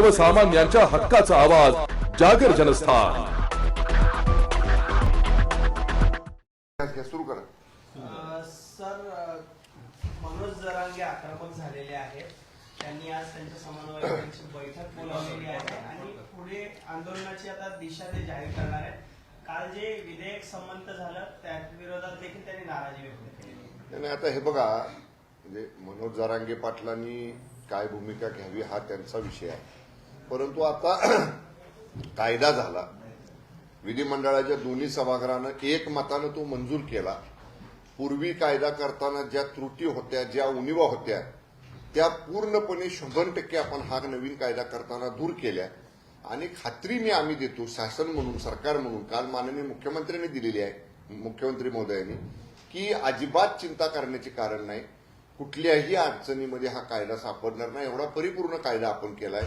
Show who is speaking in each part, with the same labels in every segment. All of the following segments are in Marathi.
Speaker 1: सर्वसामान्यांच्या हक्काचा आवाज जागर जनस्थान.
Speaker 2: सुरू करा.
Speaker 3: सर मनोज जरांगे आक्रमक झालेले आहेत. त्यांनी आज त्यांच्या समन्वयकांची बैठक बोलावलेली आहे. आणि पुढे आंदोलनाची आता दिशा ते जाहीर करणार आहेत. काल जे विधेयक संमत झालं त्या विरोधात देखील त्यांनी नाराजी व्यक्त केली.
Speaker 2: आणि आता हे बघा म्हणजे मनोज जरांगे पाटलांनी काय भूमिका घ्यावी हा त्यांचा विषय आहे. परंतु आता कायदा झाला. विधिमंडळाच्या दोन्ही सभागृहानं एकमतानं तो मंजूर केला. पूर्वी कायदा करताना ज्या त्रुटी होत्या ज्या उणिवा होत्या त्या पूर्णपणे शंभर टक्के आपण हा नवीन कायदा करताना दूर केल्या. आणि खात्री मी आम्ही देतो शासन म्हणून सरकार म्हणून काल माननीय मुख्यमंत्र्यांनी दिलेली आहे मुख्यमंत्री महोदयांनी की अजिबात चिंता करण्याचे कारण नाही. कुठल्याही अडचणीमध्ये हा कायदा सापडणार नाही. एवढा परिपूर्ण कायदा आपण केलाय.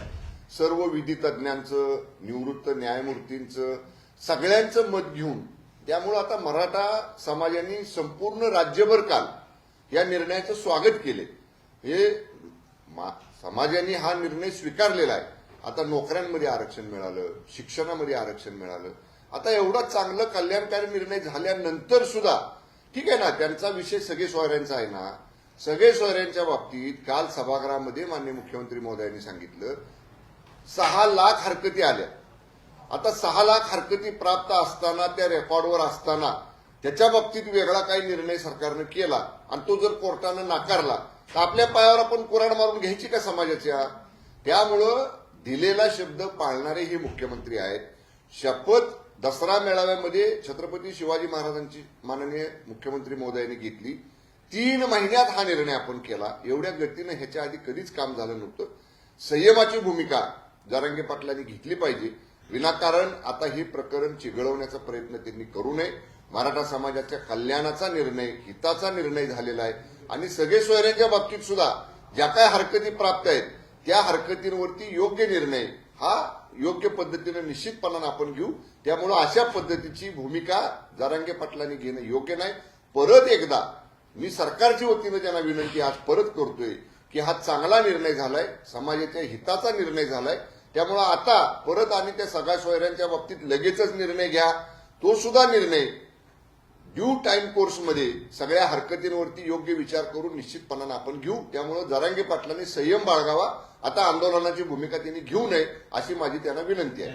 Speaker 2: सर्व विधी तज्ज्ञांचं निवृत्त न्यायमूर्तींचं सगळ्यांचं मत घेऊन त्यामुळं आता मराठा समाजाने संपूर्ण राज्यभर काल या निर्णयाचं स्वागत केले हे समाजांनी समाजाने हा निर्णय स्वीकारलेला आहे. आता नोकऱ्यांमध्ये आरक्षण मिळालं शिक्षणामध्ये आरक्षण मिळालं. आता एवढा चांगलं कल्याणकारी निर्णय झाल्यानंतर सुद्धा ठीक आहे ना त्यांचा विषय सगळे सोयऱ्यांचा आहे ना. सगळे सोयऱ्यांच्या बाबतीत काल सभागृहामध्ये माननीय मुख्यमंत्री महोदयांनी सांगितलं सहा लाख हरकती आल्या. आता सहा लाख हरकती प्राप्त असताना त्या रेकॉर्डवर असताना त्याच्या बाबतीत वेगळा काही निर्णय सरकारनं केला आणि तो जर कोर्टानं नाकारला तर आपल्या पायावर आपण कुराड मारून घ्यायची का समाजाच्या त्यामुळं दिलेला शब्द पाळणारे हे मुख्यमंत्री आहेत. शपथ दसरा मेळाव्यामध्ये छत्रपती शिवाजी महाराजांची माननीय मुख्यमंत्री महोदयांनी घेतली. तीन महिन्यात हा निर्णय आपण केला. एवढ्या गतीनं ह्याच्या आधी कधीच काम झालं नव्हतं. संयमाची भूमिका जारंगे पाटलांनी घेतली पाहिजे. विनाकारण आता हे प्रकरण चिघळवण्याचा प्रयत्न त्यांनी करू नये. मराठा समाजाच्या कल्याणाचा निर्णय हिताचा निर्णय झालेला आहे. आणि सगळे सोयऱ्यांच्या बाबतीत सुद्धा ज्या काय हरकती प्राप्त आहेत त्या हरकतींवरती योग्य निर्णय हा योग्य पद्धतीनं निश्चितपणानं आपण घेऊ. त्यामुळं अशा पद्धतीची भूमिका जारांगे पाटलांनी घेणं योग्य नाही. परत एकदा मी सरकारच्या वतीनं त्यांना विनंती आज परत करतोय की हा चांगला निर्णय झालाय. समाजाच्या हिताचा निर्णय झालाय. त्यामुळं आता परत आणि त्या सगळ्या सोयऱ्यांच्या बाबतीत लगेचच निर्णय घ्या. तो सुद्धा निर्णय ड्यू टाइम कोर्समध्ये सगळ्या हरकतींवरती योग्य विचार करून निश्चितपणानं आपण घेऊ. त्यामुळं जरांगे पाटलांनी संयम बाळगावा. आता आंदोलनाची भूमिका त्यांनी घेऊ नये अशी माझी त्यांना विनंती आहे.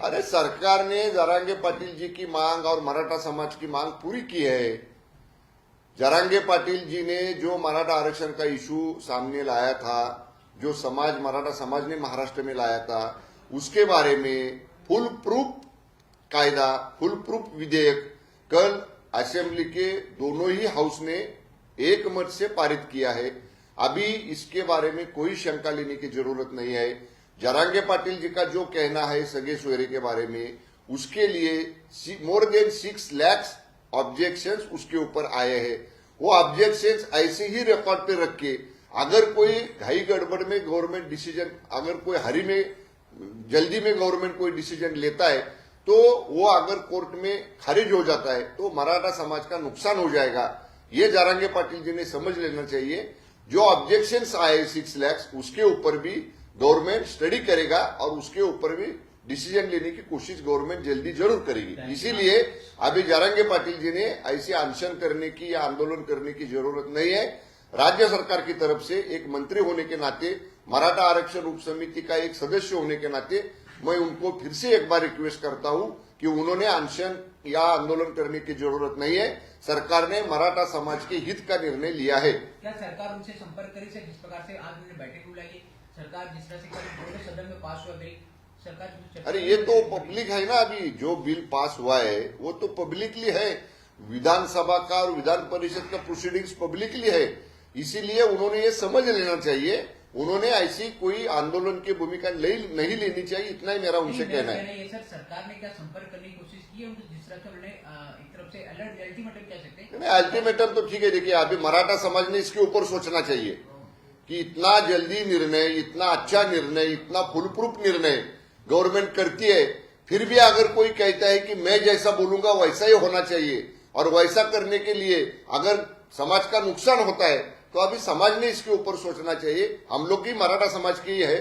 Speaker 2: अरे सरकार ने जरांगे पाटिल जी की मांग और मराठा समाज की मांग पूरी की है. जरांगे पाटिल जी ने जो मराठा आरक्षण का इशू सामने लाया था, जो समाज, मराठा समाज ने महाराष्ट्र में लाया था, उसके बारे में फुल प्रूफ कायदा फुल प्रूफ विधेयक कल असेंबली के दोनों ही हाउस ने एक मत से पारित किया है। अभी इसके बारे में कोई शंका लेने की ज़रूरत नहीं है। जरांगे पाटिल जी का जो कहना है सगे सुहेरे के बारे में, उसके लिए more than six lakhs objection उसके ऊपर आए हैं। वो ऑब्जेक्शन ऐसे ही रिकॉर्ड पे रख अगर कोई घाई गड़बड़ में गवर्नमेंट डिसीज़न अगर कोई हरी में, जल्दी में गवर्नमेंट कोई डिसीज़न लेता है तो वो अगर कोर्ट में खारिज हो जाता है तो मराठा समाज का नुकसान हो जाएगा। ये जारंगे पाटिल जी ने समझ लेना चाहिए। जो ऑब्जेक्शन आए सिक्स लैक्स उसके ऊपर भी गवर्नमेंट स्टडी करेगा और उसके ऊपर भी डिसीज़न लेने की कोशिश गवर्नमेंट जल्दी ज़रूर करेगी। इसीलिए अभी जारंगे पाटिल जी ने ऐसे अनशन करने की या आंदोलन करने की ज़रूरत नहीं है। राज्य सरकार की तरफ़ से एक मंत्री होने के नाते मराठा आरक्षण उप समिति का एक सदस्य होने के नाते मैं उनको फिर से एक बार रिक्वेस्ट करता हूँ कि उन्होंने अनशन या आंदोलन करने की ज़रूरत नहीं है। सरकार ने मराठा समाज के हित का निर्णय लिया है।
Speaker 4: क्या सरकार उनसे संपर्क करी से जिस प्रकार से आज उन्होंने बैठक बुलाई सरकार जिस तरह से सदन में पास हुआ बिल
Speaker 2: अरे ये तो पब्लिक है। ना अभी जो बिल पास हुआ है वो तो पब्लिकली है। विधानसभा का और विधान परिषद का प्रोसीडिंग्स पब्लिकली है। इसीलिए उन्होंने ये समझ लेना चाहिए। उन्होंने ऐसी कोई आंदोलन की भूमिका नहीं नहीं लेनी चाहिए इतना ही मेरा उनसे कहना है।
Speaker 4: ये सर सरकार ने क्या संपर्क करने की कोशिश की है? जिस तरह से उन्होंने एक तरफ़ से अलर्ट अल्टीमेटम कह सकते हैं?
Speaker 2: नहीं अल्टीमेटम तो ठीक है देखिए अभी मराठा समाज ने इसके ऊपर सोचना चाहिए कि इतना जल्दी निर्णय इतना अच्छा निर्णय इतना फुल प्रूफ निर्णय गवर्नमेंट करती है, फिर भी अगर कोई कहता है कि मैं जैसा बोलूँगा, वैसा ही होना चाहिए। और वैसा करने के लिए अगर समाज का नुकसान होता है तो अभी समाज ने इसके ऊपर सोचना चाहिए। हम लोग की मराठा समाज की ही।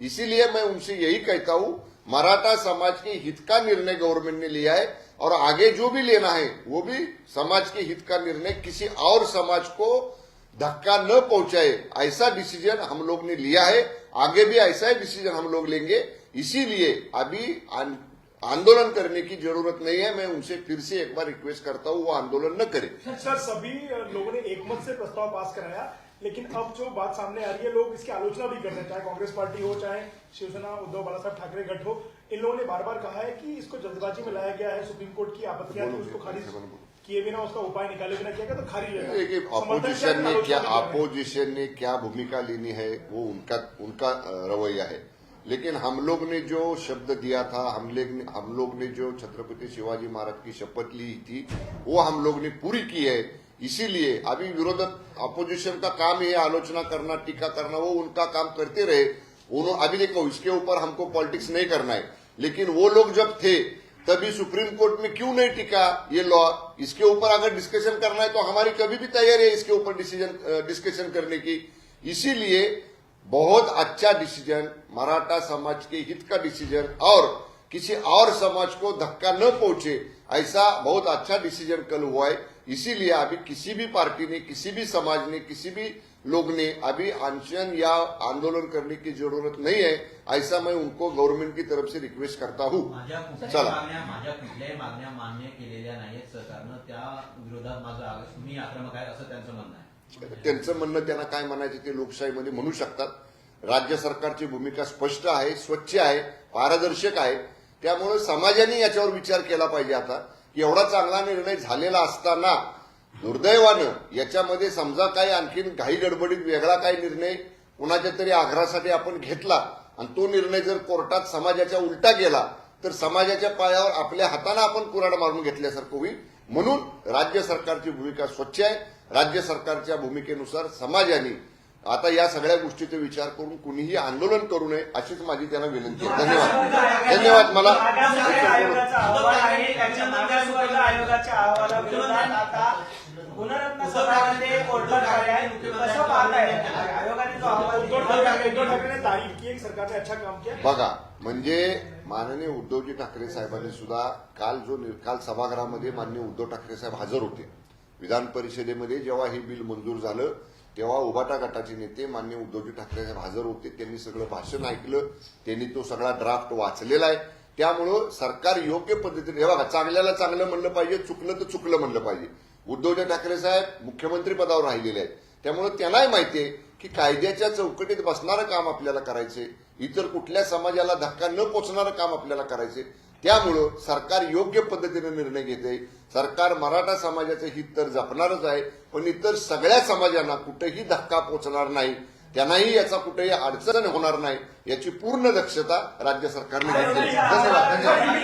Speaker 2: इसीलिए मैं उनसे यही कहता हूँ, मराठा समाज के हित का निर्णय गवर्नमेंट ने लिया है, और आगे जो भी लेना है, वो भी समाज के हित का निर्णय किसी और समाज को धक्का न पहुँचाए। ऐसा डिसीज़न हम लोग ने लिया है। आगे भी ऐसा ही डिसीज़न हम लोग लेंगे। इसीलिए अभी आंदोलन करने की ज़रूरत नहीं है मैं उनसे फिर से एक बार रिक्वेस्ट करता हूँ वो आंदोलन न करें।
Speaker 5: सर सभी लोगों ने एकमत से प्रस्ताव पास कराया लेकिन अब जो बात सामने आ रही है लोग इसकी आलोचना भी कर रहे हैं चाहे कांग्रेस पार्टी हो चाहे शिवसेना उद्धव बाला साहब ठाकरे गठ हो इन लोगों ने बार बार कहा है कि इसको जल्दबाजी में लाया गया है सुप्रीम कोर्ट की आपत्तियाँ थी उसको खारिज किए बिना उसका उपाय निकाले बिना किया गया तो खारिज है
Speaker 2: अपोजिशन ने क्या अपोजिशन ने क्या भूमिका लेनी है वो उनका उनका रवैया है। लेकिन हम लोग ने जो शब्द दिया था, हम लोग ने, हम लोग ने जो छत्रपति शिवाजी महाराज की शपथ ली थी, वो हम लोग ने पूरी की है। इसीलिए अभी विरोधक, अपोजिशन का काम है आलोचना करना, टीका करना, वो उनका काम करते रहे। उन्होंने अभी देखो, इसके ऊपर हमको पॉलिटिक्स नहीं करना है। लेकिन वो लोग जब थे, तभी सुप्रीम कोर्ट में क्यों नहीं टिका ये लॉ? इसके ऊपर अगर डिस्कशन करना है तो हमारी कभी भी तैयारी है इसके ऊपर डिसीज़न डिस्कशन करने की। इसीलिए बहुत अच्छा डिसीजन मराठा समाज के हित का डिसीजन और किसी और समाज को धक्का न पहुंचे ऐसा बहुत अच्छा डिसीजन कल हुआ है। इसीलिए अभी किसी भी पार्टी ने किसी भी समाज ने किसी भी लोग ने अभी अनशन या आंदोलन करने की जरूरत नहीं है ऐसा मैं उनको गवर्नमेंट की तरफ से रिक्वेस्ट करता हूं। चला.
Speaker 6: मागण्या माझ्या कुठल्याही मागण्या मान्य केलेल्या नाहीत सरकारनं. त्या विरोधात माझं आक्रमक आहे असं त्यांचं म्हणणं आहे.
Speaker 2: त्यांचं म्हणणं त्यांना काय म्हणायचं ते लोकशाहीमध्ये म्हणू शकतात. राज्य सरकारची भूमिका स्पष्ट आहे स्वच्छ आहे पारदर्शक आहे. त्यामुळे समाजाने याच्यावर विचार केला पाहिजे आता. की एवढा चांगला निर्णय झालेला असताना दुर्दैवानं याच्यामध्ये समजा काही आणखीन घाई गडबडीत वेगळा काही निर्णय कुणाच्या तरी आग्रहासाठी आपण घेतला आणि तो निर्णय जर कोर्टात समाजाच्या उलटा गेला तर समाजाच्या पायावर आपल्या हाताने आपण कुराड मारून घेतल्यासारखं होईल. म्हणून राज्य सरकारची भूमिका स्वच्छ आहे. राज्य सरकारच्या भूमिकेनुसार समाजाने आता या सगळ्या गोष्टीचा विचार करून कुणीही आंदोलन करू नये अशीच माझी त्यांना विनंती आहे. धन्यवाद. धन्यवाद. मला बघा म्हणजे माननीय उद्धवजी ठाकरे साहेबांनी सुद्धा काल जो नि- काल सभागृहामध्ये माननीय उद्धव ठाकरे साहेब हजर होते. विधान परिषदेमध्ये जेव्हा हे बिल मंजूर झालं तेव्हा उभाटा गटाचे नेते मान्य उद्धवजी ठाकरे साहेब हजर होते. त्यांनी सगळं भाषण ऐकलं. त्यांनी तो सगळा ड्राफ्ट वाचलेला आहे. त्यामुळं सरकार योग्य पद्धतीने हे बघा चांगल्याला चांगलं म्हणलं पाहिजे चुकलं तर चुकलं म्हणलं पाहिजे. उद्धवजी ठाकरे साहेब मुख्यमंत्री पदावर राहिलेले आहेत. त्यामुळे त्यांनाही माहिती आहे की कायद्याच्या चौकटीत बसणारं काम आपल्याला करायचे इतर कुठल्या समाजाला धक्का न पोचणारं काम आपल्याला करायचे त्यामुळं सरकार योग्य पद्धतीने निर्णय घेते सरकार मराठा समाजाचं हित तर जपणारच आहे पण इतर सगळ्या समाजांना कुठेही धक्का पोचणार नाही. त्यांनाही याचा कुठेही अडचण होणार नाही याची पूर्ण दक्षता राज्य सरकारने घेतली. धन्यवाद.